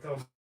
Então...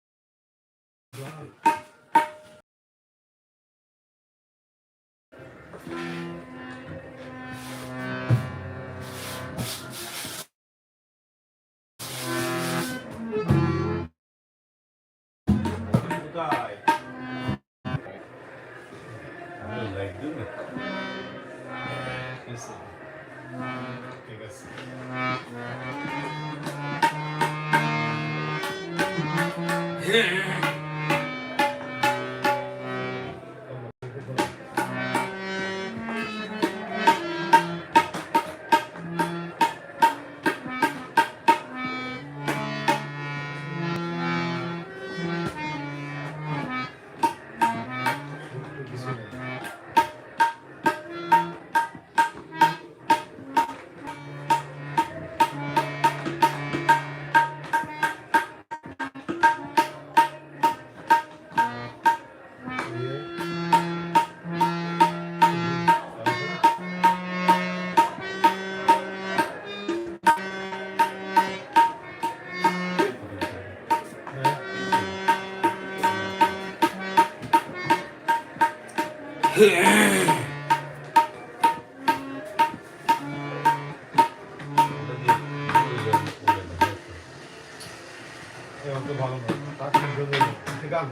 come.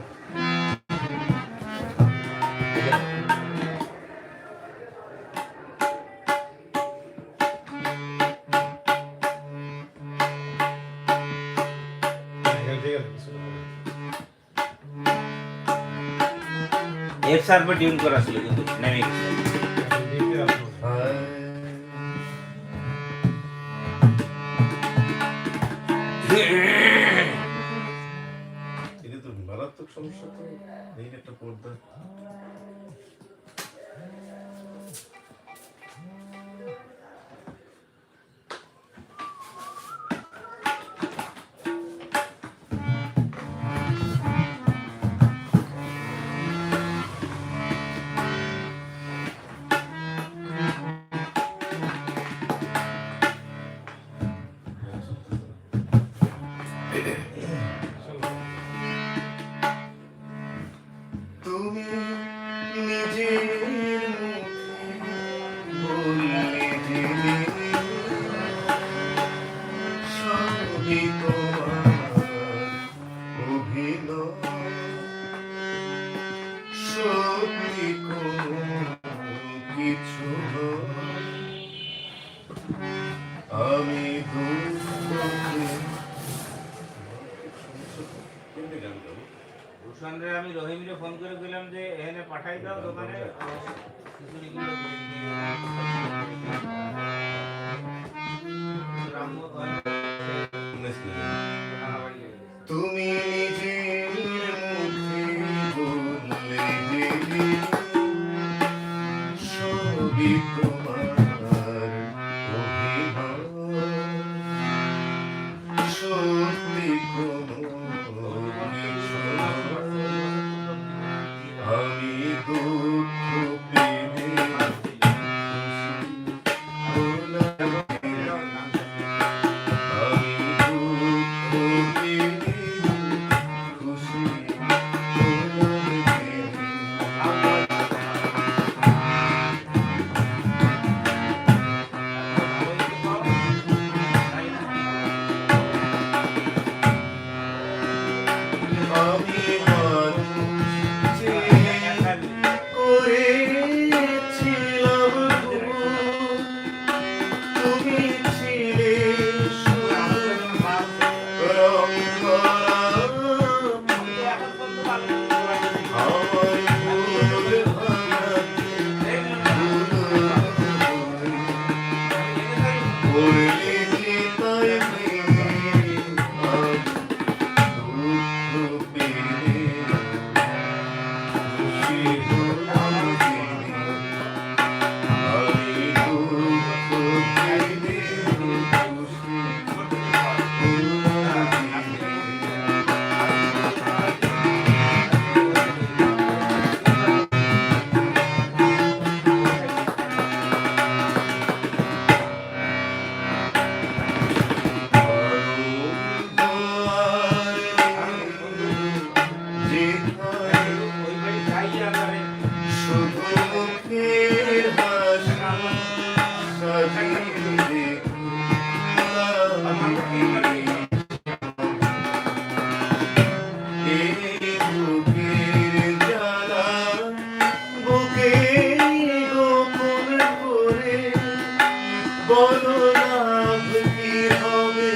F सार पर tune कर आसलो সমস্যা তো এই একটা পর্দা। প্রশান্তরে আমি রহিমকে ফোন করে বললাম যে এখানে পাঠাই দাও দোকানে। হ্যাঁ। বলো লাভ কি হবে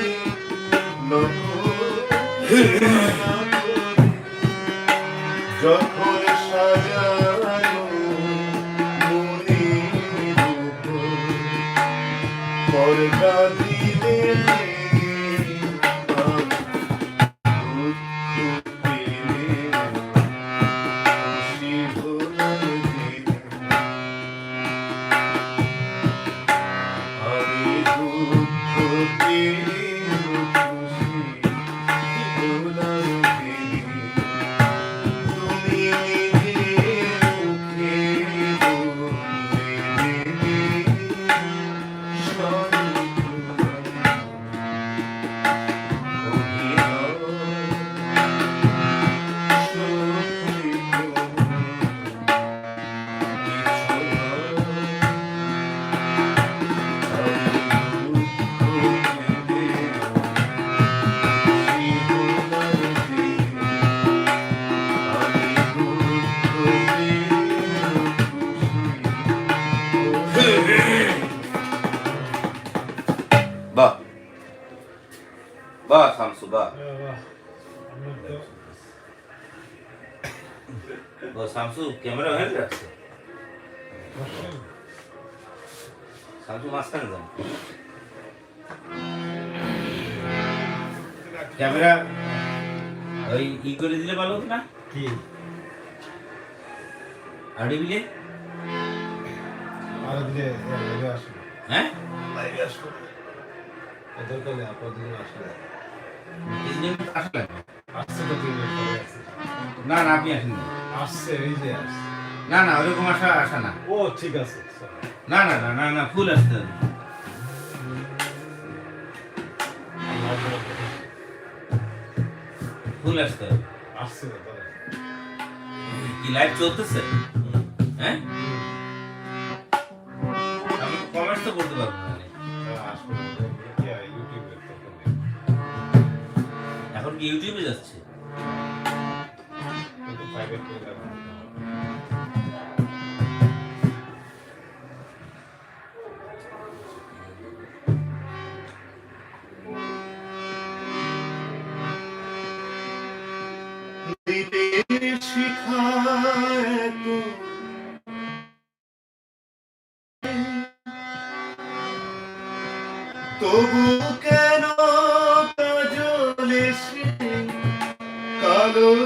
বাহ শামসু বাহ বাহ, আপনার তো ও শামসু ক্যামেরা হ্যান্ড রাখছে। শামসু মাঝখানে যান ক্যামেরা ওই ই করে দিলে ভালো হতো না? কি? আড়ি দিলে লাইভে আসুন হ্যাঁ? লাইভে আসুন এদের কালে আপনার আসলে আসছে তো না না আপনি আসেন আসছে এই যে না না ওরকম আসা আসা না। ও ঠিক আছে না না না না না ফুল আসতে ফুল আসতে আসছে কি লাইভ চলতেছে? হ্যাঁ? আমি কমেন্টস তো করতে পারব। কি ইউটিউবে যাচ্ছে? তবু কেন কালো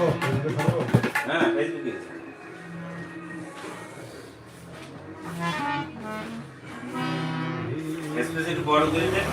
হ্যাঁ ফেসবুকে স্পেস একটু বড় করে দেন